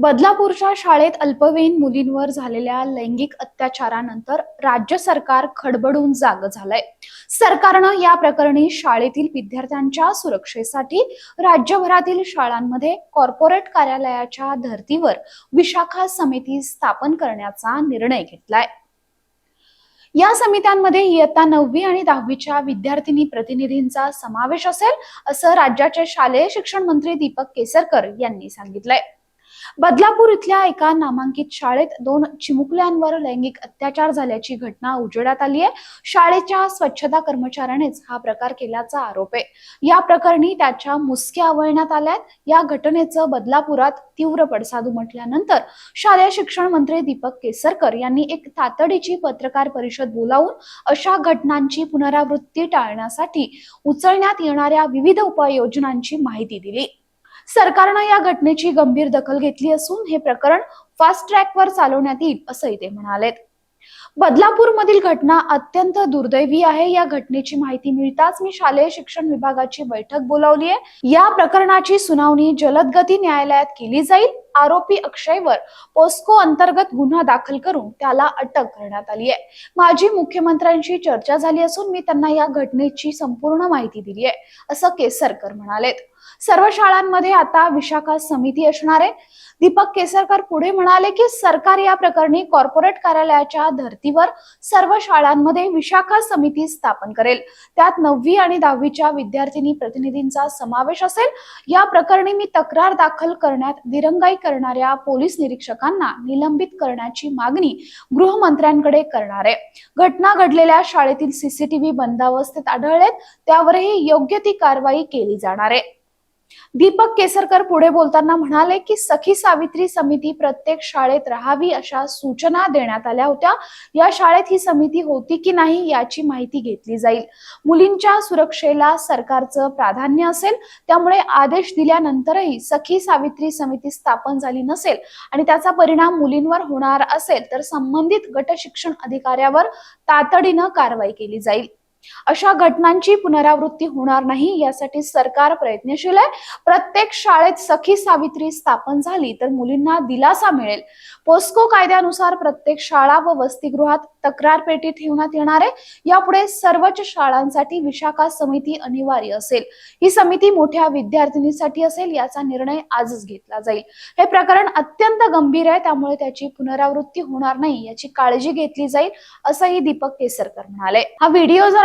बदलापूरच्या शाळेत अल्पवयीन मुलींवर झालेल्या लैंगिक अत्याचारानंतर राज्य सरकार खडबडून जाग झालंय. सरकारनं या प्रकरणी शाळेतील विद्यार्थ्यांच्या सुरक्षेसाठी राज्यभरातील शाळांमध्ये कॉर्पोरेट कार्यालयाच्या धर्तीवर विशाखा समिती स्थापन करण्याचा निर्णय घेतलाय. या समित्यांमध्ये इयत्ता नववी आणि दहावीच्या विद्यार्थिनी प्रतिनिधींचा समावेश असेल असं राज्याचे शालेय शिक्षण मंत्री दीपक केसरकर यांनी सांगितलंय. बदलापूर इथल्या एका नामांकित शाळेत दोन चिमुकल्यांवर लैंगिक अत्याचार झाल्याची घटना उजेडात आली आहे. शाळेच्या स्वच्छता कर्मचाऱ्यानेच हा प्रकार केल्याचा आरोप आहे. या प्रकरणी त्याच्या मुसक्या आवळण्यात आल्यात. या घटनेचं बदलापुरात तीव्र पडसाद उमटल्यानंतर शालेय शिक्षण मंत्री दीपक केसरकर यांनी एक तातडीची पत्रकार परिषद बोलावून अशा घटनांची पुनरावृत्ती टाळण्यासाठी उचलण्यात येणाऱ्या विविध उपाययोजनांची माहिती दिली. सरकारनं या घटनेची गंभीर दखल घेतली असून हे प्रकरण फास्ट ट्रॅकवर चालवण्यात येईल असंही ते म्हणालेत. बदलापूर मधील घटना अत्यंत दुर्दैवी आहे. या घटनेची माहिती मिळताच मी शालेय शिक्षण विभागाची बैठक बोलावली आहे या प्रकरणाची सुनावणी जलदगती न्यायालयात केली जाईल. आरोपी अक्षयवर पोस्को अंतर्गत गुन्हा दाखल करून त्याला अटक करण्यात आली आहे. माजी मुख्यमंत्र्यांशी चर्चा झाली असून मी त्यांना या घटनेची संपूर्ण माहिती दिली आहे असं केसरकर म्हणालेत. सर्व शाळांमध्ये आता विशाखा समिती असणार आहे. दीपक केसरकर पुढे म्हणाले की सरकार या प्रकरणी कॉर्पोरेट कार्यालयाच्या धर्तीवर सर्व शाळांमध्ये विशाखा समिती स्थापन करेल. त्यात नववी आणि दहावीच्या विद्यार्थिनी प्रतिनिधींचा समावेश असेल. या प्रकरणी मी तक्रार दाखल करण्यात दिरंगाई करणाऱ्या पोलीस निरीक्षकांना निलंबित करण्याची मागणी गृहमंत्र्यांकडे करणार आहे. घटना घडलेल्या शाळेतील सीसीटीव्ही बंदावस्थेत आढळलेत त्यावरही योग्य ती कारवाई केली जाणार आहे. दीपक केसरकर पुढे बोलताना म्हणाले की सखी सावित्री समिती प्रत्येक शाळेत राहावी अशा सूचना देण्यात आल्या होत्या. या शाळेत ही समिती होती की नाही याची माहिती घेतली जाईल. मुलींच्या सुरक्षेला सरकारचं प्राधान्य असेल त्यामुळे आदेश दिल्यानंतरही सखी सावित्री समिती स्थापन झाली नसेल आणि त्याचा परिणाम मुलींवर होणार असेल तर संबंधित गट शिक्षण अधिकाऱ्यावर तातडीनं कारवाई केली जाईल. अशा घटनांची पुनरावृत्ती होणार नाही यासाठी सरकार प्रयत्नशील आहे. प्रत्येक शाळेत सखी सावित्री स्थापन झाली तर मुलींना दिलासा मिळेल. पोस्को कायद्यानुसार प्रत्येक शाळा व वसतिगृहात तक्रार पेटी ठेवण्यात येणार आहे. यापुढे सर्वच शाळांसाठी विशाखा समिती अनिवार्य असेल. ही समिती मोठ्या विद्यार्थिनीसाठी असेल याचा निर्णय आजच घेतला जाईल. हे प्रकरण अत्यंत गंभीर आहे त्यामुळे त्याची पुनरावृत्ती होणार नाही याची काळजी घेतली जाईल असंही दीपक केसरकर म्हणाले. हा व्हिडिओ जर